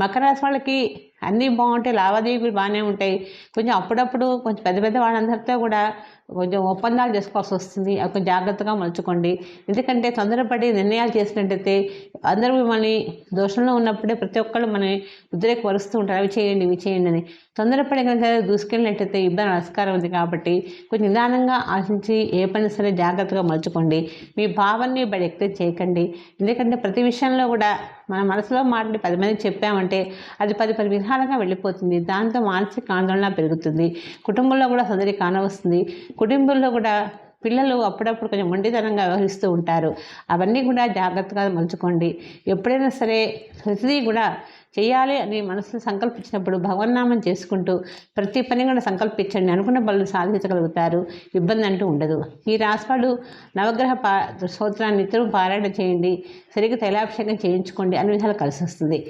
మకర రాశి వాళ్ళకి అన్నీ బాగుంటాయి లావాదేవీలు బాగానే ఉంటాయి. కొంచెం అప్పుడప్పుడు కొంచెం పెద్ద పెద్ద వాళ్ళందరితో కూడా కొంచెం ఒప్పందాలు చేసుకోవాల్సి వస్తుంది. అవి కొంచెం జాగ్రత్తగా మలుచుకోండి. ఎందుకంటే తొందరపడి నిర్ణయాలు చేసినట్టయితే అందరూ మిమ్మల్ని దోషంలో ఉన్నప్పుడే ప్రతి ఒక్కళ్ళు మన ఉద్రేకపరుస్తూ ఉంటారు. అవి చేయండి ఇవి చేయండి అని. తొందరపడి కనుక దూసుకెళ్ళినట్టయితే ఇబ్బంది నమస్కారం ఉంది కాబట్టి కొంచెం నిదానంగా ఆశించి ఏ పని సరే జాగ్రత్తగా మలుచుకోండి. మీ భావాన్ని బడి ఎక్తే చేయకండి. ఎందుకంటే ప్రతి విషయంలో కూడా మన మనసులో మాటని పది మందికి చెప్పామంటే అది పది పది విధాలుగా వెళ్ళిపోతుంది. దాంతో మానసిక ఆందోళన పెరుగుతుంది. కుటుంబంలో కూడా సందడి కానవస్తుంది. కుటుంబంలో కూడా పిల్లలు అప్పుడప్పుడు కొంచెం మొండితనంగా వ్యవహరిస్తూ ఉంటారు. అవన్నీ కూడా జాగ్రత్తగా మలుచుకోండి. ఎప్పుడైనా సరే ప్రతిదీ కూడా చేయాలి అని మనసులో సంకల్పించినప్పుడు భగవన్నామం చేసుకుంటూ ప్రతి పని కూడా సంకల్పించండి. అనుకున్న పనులు సాధించగలుగుతారు. ఇబ్బంది అంటూ ఉండదు. ఈ రాశివాడు నవగ్రహ పా స్తోత్రాన్ని నిత్యం పారాయణ చేయండి. సరిగ్గా తైలాభిషేకం చేయించుకోండి అన్ని విధాలు కలిసి వస్తుంది.